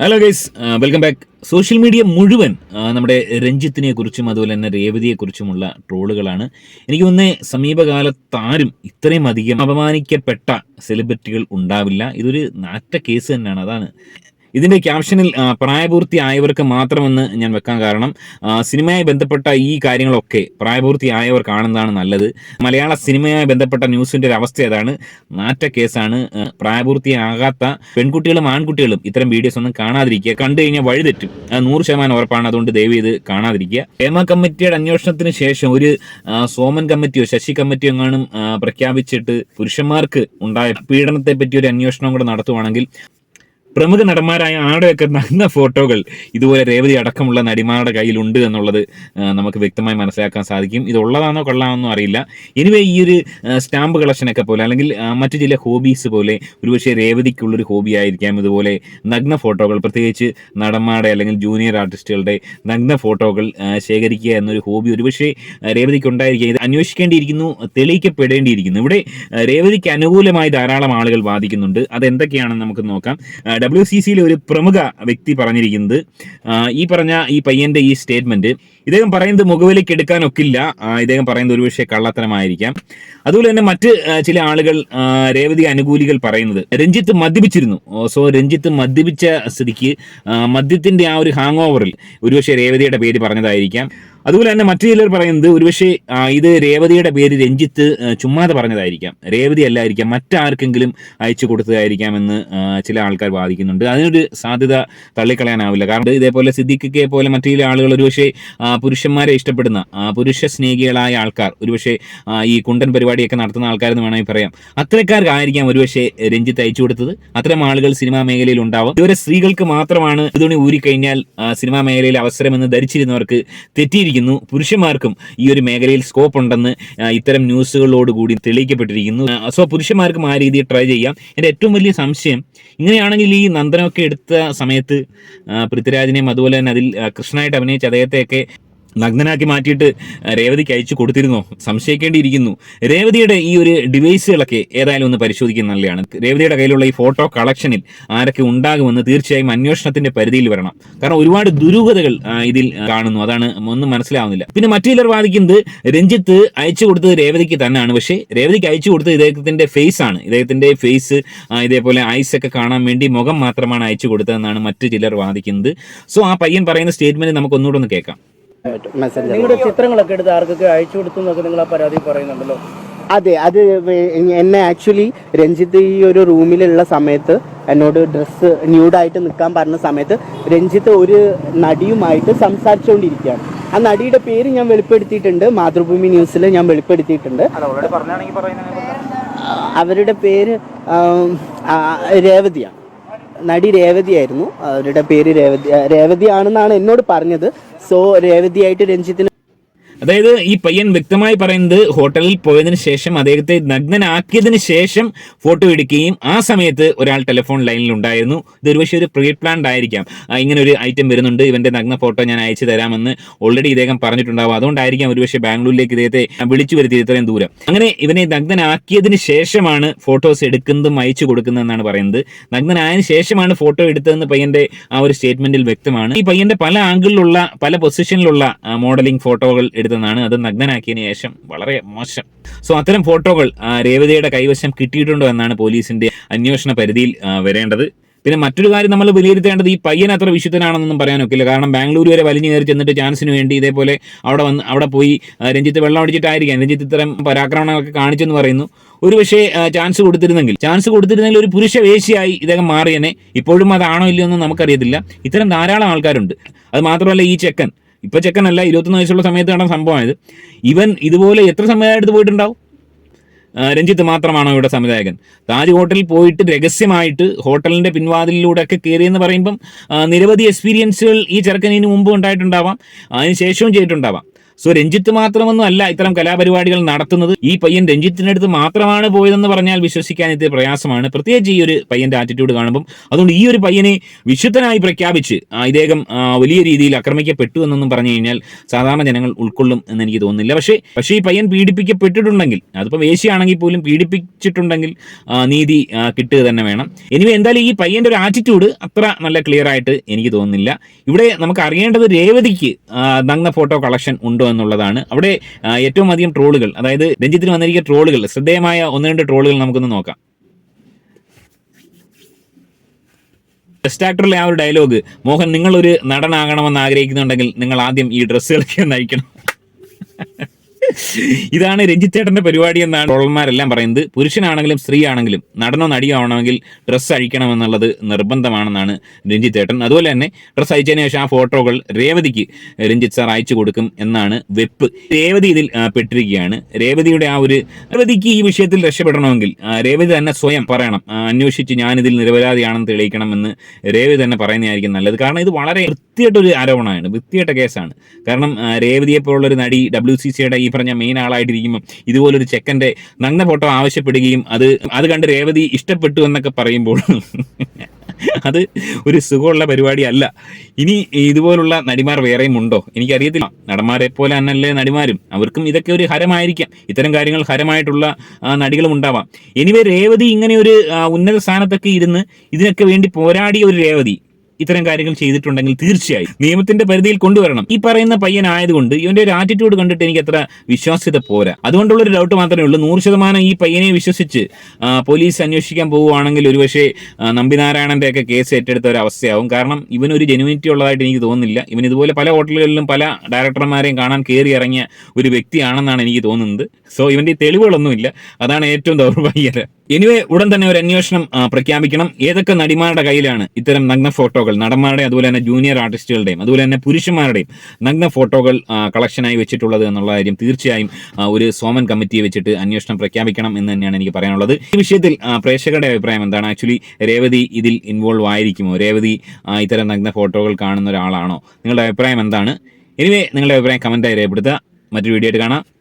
Hello guys welcome back social media മുഴുവൻ നമ്മുടെ രഞ്ജിത്തിനെ കുറിച്ചും അതുപോലെ തന്നെ രേവതിയെ കുറിച്ചുമുള്ള ട്രോളുകളാണ്. എനിക്ക് മുന്നേ സമീപകാലത്താരും ഇത്രയും അധികം അപമാനിക്കപ്പെട്ട സെലിബ്രിറ്റികൾ ഉണ്ടാവില്ല. ഇതൊരു നാറ്റ കേസ് തന്നെയാണ്. അതാണ് ഇതിന്റെ ക്യാപ്ഷനിൽ പ്രായപൂർത്തിയായവർക്ക് മാത്രമെന്ന് ഞാൻ വെക്കാൻ കാരണം സിനിമയായി ബന്ധപ്പെട്ട ഈ കാര്യങ്ങളൊക്കെ പ്രായപൂർത്തിയായവർ കാണുന്നതാണ് നല്ലത്. മലയാള സിനിമയുമായി ബന്ധപ്പെട്ട ന്യൂസിന്റെ ഒരു അവസ്ഥ ഏതാണ്? നാറ്റ കേസാണ്. പ്രായപൂർത്തിയാകാത്ത പെൺകുട്ടികളും ആൺകുട്ടികളും ഇത്തരം വീഡിയോസ് ഒന്നും കാണാതിരിക്കുക. കണ്ടു കഴിഞ്ഞാൽ വഴിതെറ്റും അത് നൂറ് ശതമാനം ഉറപ്പാണ്. അതുകൊണ്ട് ദയവ് ഇത് കാണാതിരിക്കുക. ഹേമ കമ്മിറ്റിയുടെ അന്വേഷണത്തിന് ശേഷം ഒരു സോമൻ കമ്മിറ്റിയോ ശശി കമ്മിറ്റിയോ എങ്ങാനും പ്രഖ്യാപിച്ചിട്ട് പുരുഷന്മാർക്ക് ഉണ്ടായ പീഡനത്തെ പറ്റി ഒരു അന്വേഷണം കൂടെ നടത്തുവാണെങ്കിൽ പ്രമുഖ നടന്മാരായ ആരുടെയൊക്കെ നഗ്ന ഫോട്ടോകൾ ഇതുപോലെ രേവതി അടക്കമുള്ള നടിമാരുടെ കയ്യിലുണ്ട് എന്നുള്ളത് നമുക്ക് വ്യക്തമായി മനസ്സിലാക്കാൻ സാധിക്കും. ഇത് ഉള്ളതാണോ കൊള്ളാമെന്നോ അറിയില്ല. എനിവേ ഈ ഒരു സ്റ്റാമ്പ് കളക്ഷനൊക്കെ പോലെ അല്ലെങ്കിൽ മറ്റു ചില ഹോബീസ് പോലെ ഒരുപക്ഷെ രേവതിക്കുള്ളൊരു ഹോബി ആയിരിക്കാം ഇതുപോലെ നഗ്ന ഫോട്ടോകൾ പ്രത്യേകിച്ച് നടന്മാരുടെ അല്ലെങ്കിൽ ജൂനിയർ ആർട്ടിസ്റ്റുകളുടെ നഗ്ന ഫോട്ടോകൾ ശേഖരിക്കുക എന്നൊരു ഹോബി ഒരുപക്ഷെ രേവതിക്ക് ഉണ്ടായിരിക്കുക ഇത് അന്വേഷിക്കേണ്ടിയിരിക്കുന്നു തെളിയിക്കപ്പെടേണ്ടിയിരിക്കുന്നു. ഇവിടെ രേവതിക്ക് അനുകൂലമായി ധാരാളം ആളുകൾ വാദിക്കുന്നുണ്ട്. അതെന്തൊക്കെയാണെന്ന് നമുക്ക് നോക്കാം. ഡബ്ല്യു സി സിയിലെ ഒരു പ്രമുഖ വ്യക്തി പറഞ്ഞിരിക്കുന്നത് ഈ പറഞ്ഞ ഈ പയ്യന്റെ ഈ സ്റ്റേറ്റ്മെന്റ് ഇദ്ദേഹം പറയുന്നത് മുഖവിലേക്ക് എടുക്കാനൊക്കില്ല. ഇദ്ദേഹം പറയുന്നത് ഒരുപക്ഷെ കള്ളത്തരമായിരിക്കാം. അതുപോലെ തന്നെ മറ്റ് ചില ആളുകൾ രേവതി അനുകൂലികൾ പറയുന്നത് രഞ്ജിത്ത് മദ്യപിച്ചിരുന്നു. സോ രഞ്ജിത്ത് മദ്യപിച്ച സ്ഥിതിക്ക് മദ്യത്തിന്റെ ആ ഒരു ഹാങ് ഓവറിൽ ഒരുപക്ഷെ രേവതിയുടെ പേര് പറഞ്ഞതായിരിക്കാം. അതുപോലെ തന്നെ മറ്റു ചിലർ പറയുന്നത് ഒരുപക്ഷെ ഇത് രേവതിയുടെ പേര് രഞ്ജിത്ത് ചുമ്മാതെ പറഞ്ഞതായിരിക്കാം. രേവതി അല്ലായിരിക്കാം. മറ്റാർക്കെങ്കിലും അയച്ചു കൊടുത്തതായിരിക്കാമെന്ന് എന്ന് ചില ആൾക്കാർ വാദിക്കുന്നുണ്ട്. അതിനൊരു സാധ്യത തള്ളിക്കളയാനാവില്ല. കാരണം ഇതേപോലെ സിദ്ദിഖിക്കെ പോലെ മറ്റു ചില ആളുകൾ ഒരുപക്ഷെ പുരുഷന്മാരെ ഇഷ്ടപ്പെടുന്ന ആ, പുരുഷ സ്നേഹികളായ ആൾക്കാർ ഒരുപക്ഷെ ഈ കുണ്ടൻ പരിപാടിയൊക്കെ നടത്തുന്ന ആൾക്കാരെന്ന് വേണമെങ്കിൽ പറയാം. അത്തരക്കാർക്കായിരിക്കാം ഒരുപക്ഷെ രഞ്ജിത്ത് അയച്ചു കൊടുത്തത്. അത്തരം ആളുകൾ സിനിമാ മേഖലയിൽ ഉണ്ടാവും. ഇതുവരെ സ്ത്രീകൾക്ക് മാത്രമാണ് ഇതുണി ഊരിക്കഴിഞ്ഞാൽ കഴിഞ്ഞാൽ സിനിമാ മേഖലയിൽ അവസരമെന്ന് ധരിച്ചിരുന്നവർക്ക് തെറ്റിയിരിക്കുന്നു. പുരുഷന്മാർക്കും ഈ ഒരു മേഖലയിൽ സ്കോപ്പ് ഉണ്ടെന്ന് ഇത്തരം ന്യൂസുകളോടുകൂടി തെളിയിക്കപ്പെട്ടിരിക്കുന്നു. സോ പുരുഷന്മാർക്കും ആ രീതിയിൽ ട്രൈ ചെയ്യാം. എന്റെ ഏറ്റവും വലിയ സംശയം ഇങ്ങനെയാണെങ്കിൽ ഈ നന്ദനമൊക്കെ എടുത്ത സമയത്ത് പൃഥ്വിരാജിനെയും അതുപോലെ തന്നെ അതിൽ കൃഷ്ണനായിട്ട് അഭിനയിച്ച അദ്ദേഹത്തെയൊക്കെ നഗ്നനാക്കി മാറ്റിയിട്ട് രേവതിക്ക് അയച്ചു കൊടുത്തിരുന്നോ? സംശയിക്കേണ്ടിയിരിക്കുന്നു. രേവതിയുടെ ഈ ഒരു ഡിവൈസുകളൊക്കെ ഏതായാലും ഒന്ന് പരിശോധിക്കുന്നത് നല്ലതാണ്. രേവതിയുടെ കയ്യിലുള്ള ഈ ഫോട്ടോ കളക്ഷനിൽ ആരൊക്കെ ഉണ്ടാകുമെന്ന് തീർച്ചയായും അന്വേഷണത്തിന്റെ പരിധിയിൽ വരണം. കാരണം ഒരുപാട് ദുരൂഹതകൾ ഇതിൽ കാണുന്നു. അതാണ് ഒന്നും മനസ്സിലാവുന്നില്ല. പിന്നെ മറ്റു ചിലർ വാദിക്കുന്നത് രഞ്ജിത്ത് അയച്ചു കൊടുത്തത് രേവതിക്ക് തന്നെയാണ്. പക്ഷേ രേവതിക്ക് അയച്ചു കൊടുത്തത് ഇദ്ദേഹത്തിന്റെ ഫേസ് ആണ്. ഇദ്ദേഹത്തിന്റെ ഫേസ് ഇതേപോലെ ഐസ് ഒക്കെ കാണാൻ വേണ്ടി മുഖം മാത്രമാണ് അയച്ചു കൊടുത്തതെന്നാണ് മറ്റു ചിലർ വാദിക്കുന്നത്. സോ ആ പയ്യൻ പറയുന്ന സ്റ്റേറ്റ്മെന്റ് നമുക്ക് ഒന്നുകൂടെ ഒന്ന് കേൾക്കാം. മെസ്സഞ്ചർ നിങ്ങളുടെ ചിത്രങ്ങളൊക്കെ എടുത്ത് ആർക്കൊക്കെ അയച്ചു കൊടുത്തു എന്നൊക്കെ നിങ്ങൾ ആ പരാതി പറയുന്നുണ്ടല്ലോ? അതെ അത് എന്നെ ആക്ച്വലി രഞ്ജിത്ത് ഈ ഒരു റൂമിലുള്ള സമയത്ത് എന്നോട് ഡ്രസ്സ് ന്യൂഡായിട്ട് നിൽക്കാൻ പറഞ്ഞ സമയത്ത് രഞ്ജിത്ത് ഒരു നടിയുമായിട്ട് സംസാരിച്ചുകൊണ്ടിരിക്കുകയാണ്. ആ നടിയുടെ പേര് ഞാൻ വെളിപ്പെടുത്തിയിട്ടുണ്ട് മാതൃഭൂമി ന്യൂസിൽ ഞാൻ വെളിപ്പെടുത്തിയിട്ടുണ്ട്. അവരുടെ പേര് രേവതിയാണ്. നടി രേവതിയായിരുന്നു അവരുടെ പേര് രേവതി രേവതിയാണെന്നാണ് എന്നോട് പറഞ്ഞത്. സോ രേവതിയായിട്ട് രഞ്ജിത്തിന് അതായത് ഈ പയ്യൻ വ്യക്തമായി പറയുന്നത് ഹോട്ടലിൽ പോയതിനു ശേഷം അദ്ദേഹത്തെ നഗ്നനാക്കിയതിനു ശേഷം ഫോട്ടോ എടുക്കുകയും ആ സമയത്ത് ഒരാൾ ടെലിഫോൺ ലൈനിൽ ഉണ്ടായിരുന്നു. ഇത് ഒരുപക്ഷെ ഒരു പ്രീ പ്ലാൻഡ് ആയിരിക്കാം ഇങ്ങനെ ഒരു ഐറ്റം വരുന്നുണ്ട്. ഇവന്റെ നഗ്ന ഫോട്ടോ ഞാൻ അയച്ചു തരാമെന്ന് ഓൾറെഡി ഇദ്ദേഹം പറഞ്ഞിട്ടുണ്ടാവും. അതുകൊണ്ടായിരിക്കാം ഒരുപക്ഷെ ബാംഗ്ലൂരിലേക്ക് ഇദ്ദേഹത്തെ വിളിച്ചു വരുത്തി ഇത്രയും ദൂരം. അങ്ങനെ ഇവനെ നഗ്നനാക്കിയതിന് ശേഷമാണ് ഫോട്ടോസ് എടുക്കുന്നതും അയച്ചു കൊടുക്കുന്നതെന്നാണ് പറയുന്നത്. നഗ്നനായതിനു ശേഷമാണ് ഫോട്ടോ എടുത്തതെന്ന് പയ്യന്റെ ആ ഒരു സ്റ്റേറ്റ്മെന്റിൽ വ്യക്തമാണ്. ഈ പയ്യന്റെ പല ആംഗിളിലുള്ള പല പൊസിഷനിലുള്ള മോഡലിംഗ് ഫോട്ടോകൾ എടുത്തതാണ് അത് നഗ്നനാക്കിയതിനു ശേഷം വളരെ മോശം. സോ അത്തരം ഫോട്ടോകൾ രേവതിയുടെ കൈവശം കിട്ടിയിട്ടുണ്ടോ എന്നാണ് പോലീസിന്റെ അന്വേഷണ പരിധിയിൽ വരേണ്ടത്. പിന്നെ മറ്റൊരു കാര്യം നമ്മൾ വിലയിരുത്തേണ്ടത് ഈ പയ്യൻ അത്ര വിശുദ്ധനാണെന്നൊന്നും പറയാനൊക്കില്ല. കാരണം ബാംഗ്ലൂർ വരെ വലിഞ്ഞു കയറി ചെന്നിട്ട് ചാൻസിന് വേണ്ടി ഇതേപോലെ അവിടെ വന്ന് അവിടെ പോയി രഞ്ജിത്ത് വെള്ളം അടിച്ചിട്ടായിരിക്കാം. രഞ്ജിത്ത് ഇത്തരം പരാക്രമണങ്ങളൊക്കെ കാണിച്ചെന്ന് പറയുന്നു. ഒരു പക്ഷേ ചാൻസ് കൊടുത്തിരുന്നെങ്കിൽ ചാൻസ് കൊടുത്തിരുന്നെങ്കിൽ ഒരു പുരുഷ വേശിയായി ഇദ്ദേഹം മാറിയനെ. ഇപ്പോഴും അതാണോ ഇല്ലയോ എന്ന് നമുക്കറിയത്തില്ല. ഇത്തരം ധാരാളം ആൾക്കാരുണ്ട്. അത് മാത്രമല്ല ഈ ചെക്കൻ ഇപ്പൊ ചെക്കനല്ല ഇരുപത്തൊന്ന് വയസ്സുള്ള സമയത്ത് നടന്ന സംഭവമായത് ഇവൻ ഇതുപോലെ എത്ര സമയം എടുത്ത് പോയിട്ടുണ്ടാവും? രഞ്ജിത്ത് മാത്രമാണോ ഇവിടെ സംവിധായകൻ. താജ് ഹോട്ടലിൽ പോയിട്ട് രഹസ്യമായിട്ട് ഹോട്ടലിന്റെ പിൻവാതിലൂടെ ഒക്കെ കയറിയെന്ന് പറയുമ്പം നിരവധി എക്സ്പീരിയൻസുകൾ ഈ ചെറുക്കനിന് മുമ്പ് ഉണ്ടായിട്ടുണ്ടാവാം. അതിന് ശേഷവും ചെയ്തിട്ടുണ്ടാവാം. സോ രഞ്ജിത്ത് മാത്രമൊന്നും അല്ല ഇത്തരം കലാപരിപാടികൾ നടത്തുന്നത്. ഈ പയ്യൻ രഞ്ജിത്തിന്റെ അടുത്ത് മാത്രമാണ് പോയതെന്ന് പറഞ്ഞാൽ വിശ്വസിക്കാൻ ഇത് പ്രയാസമാണ്. പ്രത്യേകിച്ച് ഈ ഒരു പയ്യന്റെ ആറ്റിറ്റ്യൂഡ് കാണുമ്പോൾ അതുകൊണ്ട് ഈ ഒരു പയ്യനെ വിശുദ്ധനായി പ്രഖ്യാപിച്ച് ഇദ്ദേഹം വലിയ രീതിയിൽ ആക്രമിക്കപ്പെട്ടു എന്നൊന്നും പറഞ്ഞു കഴിഞ്ഞാൽ സാധാരണ ജനങ്ങൾ ഉൾക്കൊള്ളും എന്ന് എനിക്ക് തോന്നുന്നില്ല. പക്ഷേ പക്ഷേ ഈ പയ്യൻ പീഡിപ്പിക്കപ്പെട്ടിട്ടുണ്ടെങ്കിൽ അതിപ്പോൾ വേശിയാണെങ്കിൽ പോലും പീഡിപ്പിച്ചിട്ടുണ്ടെങ്കിൽ നീതി കിട്ടുക തന്നെ വേണം. ഇനി എന്തായാലും ഈ പയ്യന്റെ ഒരു ആറ്റിറ്റ്യൂഡ് അത്ര നല്ല ക്ലിയർ ആയിട്ട് എനിക്ക് തോന്നുന്നില്ല. ഇവിടെ നമുക്ക് അറിയേണ്ടത് രേവതിക്ക് നന്ന ഫോട്ടോ കളക്ഷൻ ഉണ്ടോ എന്നുള്ളതാണ്. അവിടെ ഏറ്റവും അധികം ട്രോളുകൾ അതായത് രഞ്ജിത്തിന് വന്നിരിക്കുന്ന ട്രോളുകൾ ശ്രദ്ധേയമായ ഒന്ന് രണ്ട് ട്രോളുകൾ നമുക്കൊന്ന് നോക്കാം. ബെസ്റ്റ് ആക്ടറിലെ ആ ഒരു ഡയലോഗ് മോഹൻ നിങ്ങളൊരു നടനാകണമെന്ന് ആഗ്രഹിക്കുന്നുണ്ടെങ്കിൽ നിങ്ങൾ ആദ്യം ഈ ഡ്രസ്സുകളൊക്കെ നയിക്കണം. ഇതാണ് രഞ്ജിത്ത് ചേട്ടന്റെ പരിപാടി എന്നാണ് ട്രോളന്മാരെല്ലാം പറയുന്നത്. പുരുഷനാണെങ്കിലും സ്ത്രീ ആണെങ്കിലും നടനോ നടിയോ ആണെങ്കിൽ ഡ്രസ്സ് അഴിക്കണം എന്നുള്ളത് നിർബന്ധമാണെന്നാണ് രഞ്ജിത്ത് ചേട്ടൻ അതുപോലെ തന്നെ ഡ്രസ്സ് അയച്ചതിന് ശേഷം ആ ഫോട്ടോകൾ രേവതിക്ക് രഞ്ജിത്ത് സാർ അയച്ചു കൊടുക്കും എന്നാണ് വെപ്പ്. രേവതി ഇതിൽ പെട്ടിരിക്കുകയാണ്. രേവതിയുടെ ആ ഒരു രേവതിക്ക് ഈ വിഷയത്തിൽ രക്ഷപ്പെടണമെങ്കിൽ രേവതി തന്നെ സ്വയം പറയണം. അന്വേഷിച്ച് ഞാനിതിൽ നിരപരാധിയാണെന്ന് തെളിയിക്കണമെന്ന് രേവതി തന്നെ പറയുന്നതായിരിക്കും നല്ലത്. കാരണം ഇത് വളരെ വൃത്തിയായിട്ടൊരു ആരോപണമാണ് വൃത്തിയായിട്ട കേസാണ്. കാരണം രേവതിയെ ഒരു നടി ഡബ്ല്യു സി സിയുടെ ഈ മെയിൻ ആളായിട്ടിരിക്കുമ്പോൾ ഇതുപോലൊരു ചെക്കന്റെ നഗ്ന ഫോട്ടോ ആവശ്യപ്പെടുകയും അത് അത് കണ്ട് രേവതി ഇഷ്ടപ്പെട്ടു എന്നൊക്കെ പറയുമ്പോൾ അത് ഒരു സുഖമുള്ള പരിപാടിയല്ല ഇനി ഇതുപോലുള്ള നടിമാർ വേറെയും ഉണ്ടോ? എനിക്കറിയത്തില്ല. നടന്മാരെ പോലെ തന്നെയല്ലേ നടിമാരും. അവർക്കും ഇതൊക്കെ ഒരു ഹരമായിരിക്കാം. ഇത്തരം കാര്യങ്ങൾ ഹരമായിട്ടുള്ള നടികളും ഉണ്ടാവാം. എനിവേ രേവതി ഇങ്ങനെ ഒരു ഉന്നത സ്ഥാനത്തൊക്കെ ഇരുന്ന് ഇതിനൊക്കെ വേണ്ടി പോരാടിയ ഒരു രേവതി. ഇത്തരം കാര്യങ്ങൾ ചെയ്തിട്ടുണ്ടെങ്കിൽ തീർച്ചയായും നിയമത്തിന്റെ പരിധിയിൽ കൊണ്ടുവരണം. ഈ പറയുന്ന പയ്യനായതുകൊണ്ട് ഇവന്റെ ഒരു ആറ്റിറ്റ്യൂഡ് കണ്ടിട്ട് എനിക്ക് അത്ര വിശ്വാസ്യത പോരാ. അതുകൊണ്ടുള്ള ഒരു ഡൗട്ട് മാത്രമേ ഉള്ളൂ. നൂറ് ശതമാനം ഈ പയ്യനെ വിശ്വസിച്ച് പോലീസ് അന്വേഷിക്കാൻ പോവുകയാണെങ്കിൽ ഒരുപക്ഷെ നമ്പിനാരായണന്റെ ഒക്കെ കേസ് ഏറ്റെടുത്ത ഒരു അവസ്ഥയാവും. കാരണം ഇവനൊരു ജെനുവിനിറ്റി ഉള്ളതായിട്ട് എനിക്ക് തോന്നുന്നില്ല. ഇവൻ ഇതുപോലെ പല ഹോട്ടലുകളിലും പല ഡയറക്ടർമാരെയും കാണാൻ കയറി ഇറങ്ങിയ ഒരു വ്യക്തിയാണെന്നാണ് എനിക്ക് തോന്നുന്നത്. സോ ഇവന്റെ തെളിവുകളൊന്നുമില്ല അതാണ് ഏറ്റവും ദൗർഭാഗ്യം എനിവേ ഉടൻ തന്നെ ഒരു അന്വേഷണം പ്രഖ്യാപിക്കണം. ഏതൊക്കെ നടിമാരുടെ കയ്യിലാണ് ഇത്തരം നഗ്ന ഫോട്ടോകൾ? നടന്മാരുടെയും അതുപോലെ തന്നെ ജൂനിയർ ആർട്ടിസ്റ്റുകളുടെയും അതുപോലെ തന്നെ പുരുഷന്മാരുടെയും നഗ്ന ഫോട്ടോകൾ കളക്ഷനായി വെച്ചിട്ടുള്ളത് എന്നുള്ള കാര്യം തീർച്ചയായും ഒരു സോമൻ കമ്മിറ്റിയെ വെച്ചിട്ട് അന്വേഷണം പ്രഖ്യാപിക്കണം എന്ന് തന്നെയാണ് എനിക്ക് പറയാനുള്ളത്. ഈ വിഷയത്തിൽ പ്രേക്ഷകരുടെ അഭിപ്രായം എന്താണ്? ആക്ച്വലി രേവതി ഇതിൽ ഇൻവോൾവ് ആയിരിക്കുമോ? രേവതി ഇത്തരം നഗ്ന ഫോട്ടോകൾ കാണുന്ന ഒരാളാണോ? നിങ്ങളുടെ അഭിപ്രായം എന്താണ്? എനിവേ നിങ്ങളുടെ അഭിപ്രായം കമന്റായി രേഖപ്പെടുത്തുക. മറ്റൊരു വീഡിയോ ആയിട്ട് കാണാം.